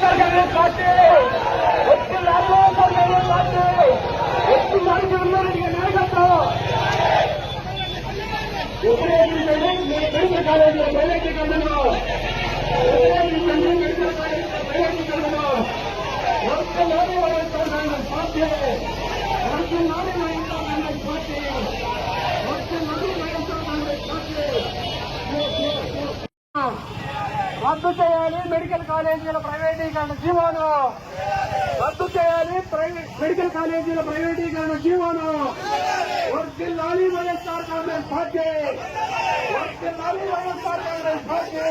YSR Congress party వర్ధిల్లాలి YSR Congress party వర్ధిల్లాలి జగన్మోహన్ రెడ్డి రద్దు చేయాలి మెడికల్ కాలేజీల ప్రైవేటీకరణ జీవోను రద్దు చేయాలి ప్రైవేట్ మెడికల్ కాలేజీల ప్రైవేటీకరణ జీవోను వర్ధిల్లాలి వైఎస్ఆర్ కాంగ్రెస్ పార్టీ వర్ధిల్లాలి వైఎస్ఆర్ కాంగ్రెస్ పార్టీ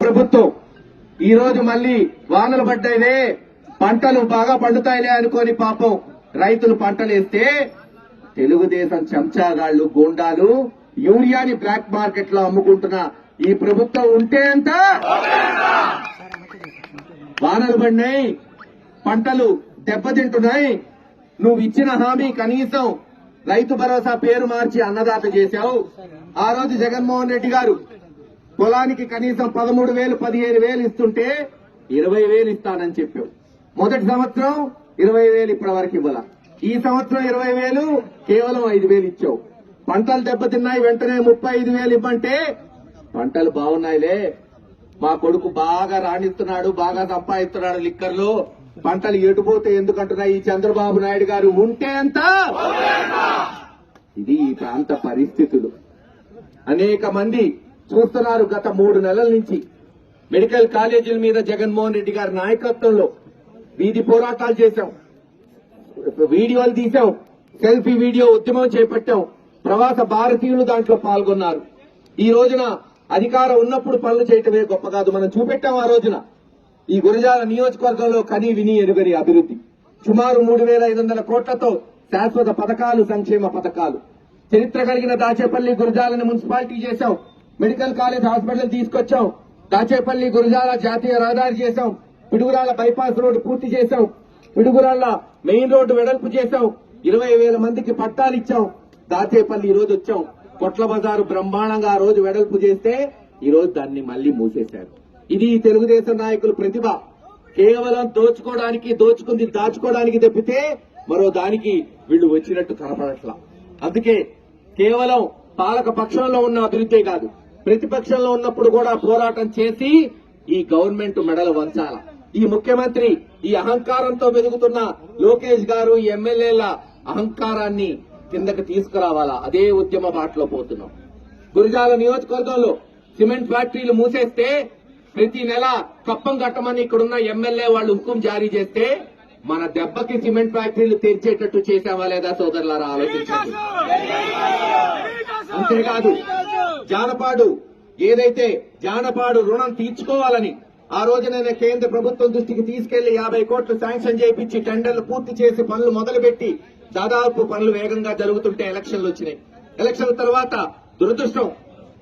ప్రభుత్వం ఈ రోజు మళ్ళీ వానలు పడ్డాయినే పంటలు బాగా పండుతాయిలే అనుకొని పాపం. రైతులు పంటలు వేస్తే తెలుగుదేశం చెంచాగాళ్ళు గుండాలు యూరియాని బ్లాక్ మార్కెట్లో అమ్ముకుంటున్న ఈ ప్రభుత్వం ఉంటే అంత వానలు పడినాయి పంటలు దెబ్బతింటున్నాయి. నువ్వు ఇచ్చిన హామీ కనీసం రైతు భరోసా పేరు మార్చి అన్నదాత చేశావు. ఆ రోజు జగన్మోహన్ రెడ్డి గారు పొలానికి కనీసం పదమూడు వేలు పదిహేను వేలు ఇస్తుంటే ఇరవై వేలు ఇస్తానని చెప్పావు. మొదటి సంవత్సరం ఇరవై వేలు ఇప్పటి వరకు ఇవ్వాల. ఈ సంవత్సరం ఇరవై వేలు కేవలం ఐదు వేలు ఇచ్చావు. పంటలు దెబ్బతిన్నాయి వెంటనే ముప్పై ఐదు వేలు ఇవ్వంటే పంటలు బాగున్నాయిలే. మా కొడుకు బాగా రాణిస్తున్నాడు బాగా సంపాదిస్తున్నాడు లిక్కర్లు. పంటలు ఎటుపోతే ఎందుకంటున్నాయి? ఈ చంద్రబాబు నాయుడు గారు ఉంటే ఎంత? ఇది ఈ ప్రాంత పరిస్థితులు. అనేక మంది చూస్తున్నారు గత మూడు నెలల నుంచి మెడికల్ కాలేజీల మీద జగన్మోహన్ రెడ్డి గారి నాయకత్వంలో వీధి పోరాటాలు చేశాం. వీడియోలు తీశాం. సెల్ఫీ వీడియో ఉద్యమం చేపట్టాం. ప్రవాస భారతీయులు దాంట్లో పాల్గొన్నారు. ఈ రోజున అధికారం ఉన్నప్పుడు పనులు చేయటమే గొప్ప కాదు. మనం చూపెట్టాం ఆ రోజున. ఈ గురజాల నియోజకవర్గంలో కని విని ఎరుగని అభివృద్ధి. సుమారు మూడు వేల ఐదు వందల కోట్లతో శాశ్వత పథకాలు సంక్షేమ పథకాలు. చరిత్ర కలిగిన దాచేపల్లి గురజాలని మున్సిపాలిటీ చేశాం. మెడికల్ కాలేజ్ హాస్పిటల్ తీసుకొచ్చాం. దాచేపల్లి గురజాల జాతీయ రహదారి చేశాం. పిడుగురాల బైపాస్ రోడ్డు పూర్తి చేశాం. పిడుగురాళ్ళ మెయిన్ రోడ్డు వెడల్పు చేశాం. ఇరవై వేల మందికి పట్టాలు ఇచ్చాం. దాచేపల్లి ఈ రోజు వచ్చాం. కొట్ల బజారు బ్రహ్మాండంగా ఆ రోజు వెడల్పు చేస్తే ఈ రోజు దాన్ని మళ్ళీ మూసేశారు. ఇది తెలుగుదేశం నాయకుల ప్రతిభ. కేవలం దోచుకోవడానికి దోచుకుంది దాచుకోవడానికి తప్పితే మరో దానికి వీళ్ళు వచ్చినట్టు కనపడట్లా. అందుకే కేవలం పాలక పక్షంలో ఉన్న అభివృద్ధే కాదు ప్రతిపక్షంలో ఉన్నప్పుడు కూడా పోరాటం చేసి ఈ గవర్నమెంట్ మెడలు వంచాల. ఈ ముఖ్యమంత్రి ఈ అహంకారంతో వెలుగుతున్న లోకేష్ గారు ఈ ఎమ్మెల్యేల అహంకారాన్ని కిందకి తీసుకురావాలా? అదే ఉద్యమ బాటలో పోతున్నాం. గురిజాల నియోజకవర్గంలో సిమెంట్ ఫ్యాక్టరీలు మూసేస్తే ప్రతి నెల కప్పం కట్టమని ఇక్కడున్న ఎమ్మెల్యే వాళ్ళు హుకుం జారీ చేస్తే మన దెబ్బకి సిమెంట్ ఫ్యాక్టరీలు తెరిచేటట్టు చేసావా లేదా సోదరులారా ఆలోచించండి. అంతేకాదు జానపాడు ఏదైతే జానపాడు రుణం తీర్చుకోవాలని ఆ రోజు నేను కేంద్ర ప్రభుత్వం దృష్టికి తీసుకెళ్ళి యాభై కోట్లు శాంక్షన్ చేయించి టెండర్లు పూర్తి చేసి పనులు మొదలుపెట్టి దాదాపు పనులు వేగంగా జరుగుతుంటే ఎలక్షన్లు వచ్చినాయి. ఎలక్షన్ తర్వాత దురదృష్టం.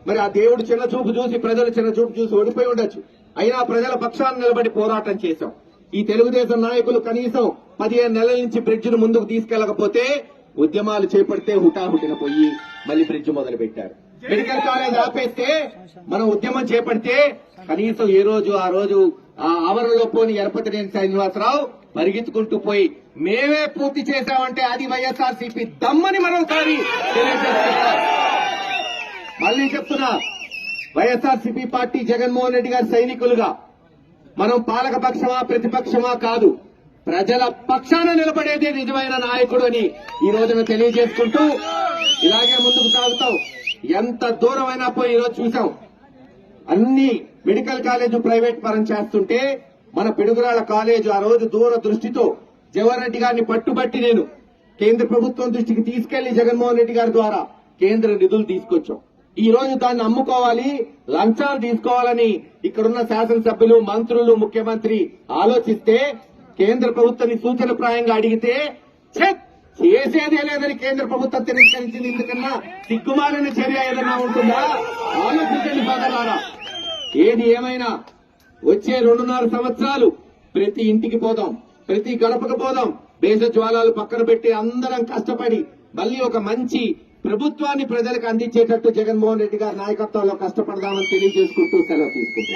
మరి ఆ దేవుడు చిన్న చూపు చూసి ప్రజలు చిన్న చూపు చూసి ఓడిపోయి ఉండొచ్చు. అయినా ప్రజల పక్షాన్ని నిలబడి పోరాటం చేశాం. ఈ తెలుగుదేశం నాయకులు కనీసం పదిహేను నెలల నుంచి బ్రిడ్జ్ను ముందుకు తీసుకెళ్ళకపోతే ఉద్యమాలు చేపడితే హుటాహుటిన పోయి మళ్ళీ బ్రిడ్జ్ మొదలు పెట్టారు మెడికల్ కాలేజ్ ఆపేస్తే మనం ఉద్యమం చేపడితే కనీసం ఏ రోజు ఆ రోజు ఆ ఆవరణలో పోని ఎరపతినేని శ్రీనివాసరావు పరిగెత్తుకుంటూ పోయి మేమే పూర్తి చేశామంటే అది వైఎస్ఆర్ సిపి దమ్మని మరోసారి తెలియజేస్తున్నారు మళ్ళీ చెప్తున్నా YSR CP party Jaganmohan Reddy గారి సైనికులుగా మనం పాలక పక్షమా ప్రతిపక్షమా కాదు ప్రజల పక్షాన నిలబడేదే నిజమైన నాయకుడు అని ఈ రోజున తెలియజేసుకుంటూ ఇలాగే ముందుకు సాగుతాం. ఎంత దూరమైనా పోయి ఈరోజు చూసాం. అన్ని మెడికల్ కాలేజ్ ప్రైవేట్ పరం చేస్తుంటే మన పిడుగురాళ్ళ కాలేజ్ ఆ రోజు దూర దృష్టితో జవహర్ రెడ్డి గారిని పట్టుబట్టి నేను కేంద్ర ప్రభుత్వం దృష్టికి తీసుకెళ్ళి జగన్మోహన్ రెడ్డి గారి ద్వారా కేంద్ర నిధులు తీసుకొచ్చాం. ఈ రోజు దాన్ని అమ్ముకోవాలి లంచాలు తీసుకోవాలని ఇక్కడున్న శాసనసభ్యులు మంత్రులు ముఖ్యమంత్రి ఆలోచిస్తే కేంద్ర ప్రభుత్వాన్ని సూచన ప్రాయంగా అడిగితే చేసేదే లేదని కేంద్ర ప్రభుత్వం తిరస్కరించింది. ఎందుకన్నా సిగ్గుమాలిన చర్య ఏదైనా ఉంటుందా? ఆలోచించండి సోదరులారా ఏది ఏమైనా వచ్చే రెండున్నర సంవత్సరాలు ప్రతి ఇంటికి పోదాం ప్రతి గడపకు పోదాం. దేశ జ్వాలాలు పక్కన పెట్టి అందరం కష్టపడి మళ్ళీ ఒక మంచి ప్రభుత్వాన్ని ప్రజలకు అందించేటట్టు జగన్మోహన్ రెడ్డి గారి నాయకత్వంలో కష్టపడదామని తెలియజేసుకుంటూ సెలవు తీసుకుంటాం